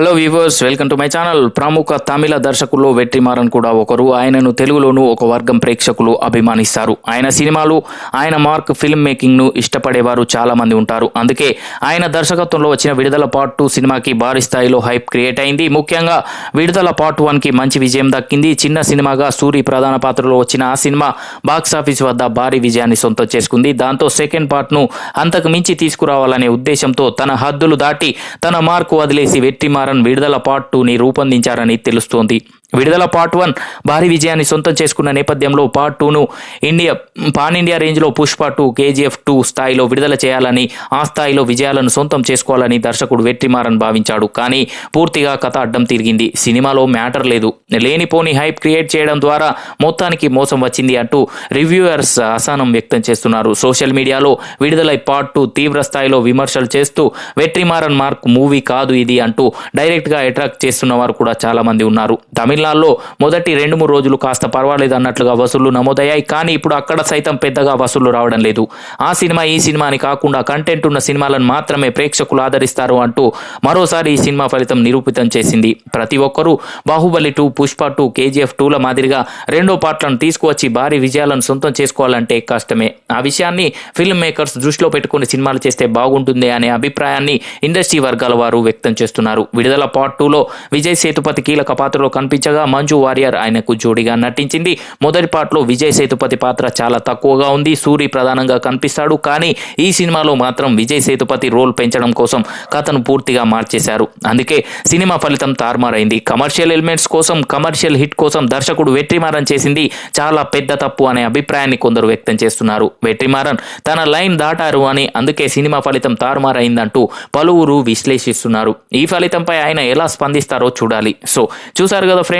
Hello viewers welcome to my channel ప్రముఖ తమిళ దర్శకుల్లో వెట్రిమారన్ కూడా ఒకరు. ఆయనను తెలుగులోనూ ఒక వర్గం ప్రేక్షకులు అభిమానిస్తారు. ఆయన సినిమాలు ఆయన మార్క్ ఫిల్మ్ మేకింగ్ను ఇష్టపడేవారు చాలామంది ఉంటారు. అందుకే ఆయన దర్శకత్వంలో వచ్చిన విడుదల పార్ట్ టూ సినిమాకి భారీ స్థాయిలో హైప్ క్రియేట్ అయింది. ముఖ్యంగా విడుదల పార్ట్ వన్కి మంచి విజయం దక్కింది. చిన్న సినిమాగా సూరి ప్రధాన పాత్రలో వచ్చిన ఆ సినిమా బాక్సాఫీస్ వద్ద భారీ విజయాన్ని సొంతం చేసుకుంది. దాంతో సెకండ్ పార్ట్ను అంతకు మించి తీసుకురావాలనే ఉద్దేశంతో తన హద్దులు దాటి తన మార్కు వదిలేసి వెట్రిమారన్ విడుదల పార్ట్ టూని రూపొందించారని తెలుస్తోంది. విడుదల పార్ట్ వన్ భారీ విజయాన్ని సొంతం చేసుకున్న నేపథ్యంలో పార్ట్ టూను ఇండియా పాన్ ఇండియా రేంజ్లో పుష్ప టూ కేజీఎఫ్ టూ స్థాయిలో విడుదల చేయాలని ఆ స్థాయిలో విజయాలను సొంతం చేసుకోవాలని దర్శకుడు వెట్రిమారన్ భావించాడు. కానీ పూర్తిగా కథ అడ్డం తిరిగింది. సినిమాలో మ్యాటర్ లేదు. లేనిపోని హైప్ క్రియేట్ చేయడం ద్వారా మొత్తానికి మోసం వచ్చింది అంటూ రివ్యూయర్స్ అసహనం వ్యక్తం చేస్తున్నారు. సోషల్ మీడియాలో విడుదలై పార్ట్ టూ తీవ్ర స్థాయిలో విమర్శలు చేస్తూ వెట్రిమారన్ మార్క్ మూవీ కాదు ఇది అంటూ డైరెక్ట్గా అట్రాక్ట్ చేస్తున్న వారు కూడా చాలామంది ఉన్నారు. తమిళ జిల్లాల్లో మొదటి రెండు మూడు రోజులు కాస్త పర్వాలేదు అన్నట్లుగా వసూళ్ళు నమోదయ్యాయి. కానీ ఇప్పుడు అక్కడ సైతం పెద్దగా వసూళ్ళు రావడం లేదు. ఆ సినిమా ఈ సినిమా అని కాకుండా కంటెంట్ ఉన్న సినిమాలను మాత్రమే ప్రేక్షకులు ఆదరిస్తారు అంటూ మరోసారి ఈ సినిమా ఫలితం నిరూపితం చేసింది. ప్రతి ఒక్కరూ Baahubali two Pushpa two KGF టూల మాదిరిగా రెండో పార్ట్లను తీసుకువచ్చి భారీ విజయాలను సొంతం చేసుకోవాలంటే కష్టమే. ఆ విషయాన్ని ఫిల్మ్ మేకర్స్ దృష్టిలో పెట్టుకుని సినిమాలు చేస్తే బాగుంటుంది అనే అభిప్రాయాన్ని ఇండస్ట్రీ వర్గాల వారు వ్యక్తం చేస్తున్నారు. విడుదల పార్ట్ టూలో విజయ్ సేతుపతి కీలక పాత్రలో కనిపించగా మంజు వారియర్ ఆయనకు జోడిగా నటించింది. మొదటి పాటలో విజయ్ సేతుపతి పాత్ర చాలా తక్కువగా ఉంది. సూరి ప్రధానంగా కనిపిస్తాడు. కానీ ఈ సినిమాలో మాత్రం విజయ్ సేతుపతి రోల్ పెంచడం కోసం కథను పూర్తిగా మార్చేశారు. అందుకే సినిమా ఫలితం తారుమారైంది. కమర్షియల్ ఎలిమెంట్స్ కోసం కమర్షియల్ హిట్ కోసం దర్శకుడు వెట్రిమారన్ చేసింది చాలా పెద్ద తప్పు అనే అభిప్రాయాన్ని కొందరు వ్యక్తం చేస్తున్నారు. వెట్రిమారన్ తన లైన్ దాటారు అని అందుకే సినిమా ఫలితం తారుమారైందంటూ పలువురు విశ్లేషిస్తున్నారు. ఈ ఫలితంపై ఆయన ఎలా స్పందిస్తారో చూడాలి. సో చూసారు కదా ఫ్రెండ్స్?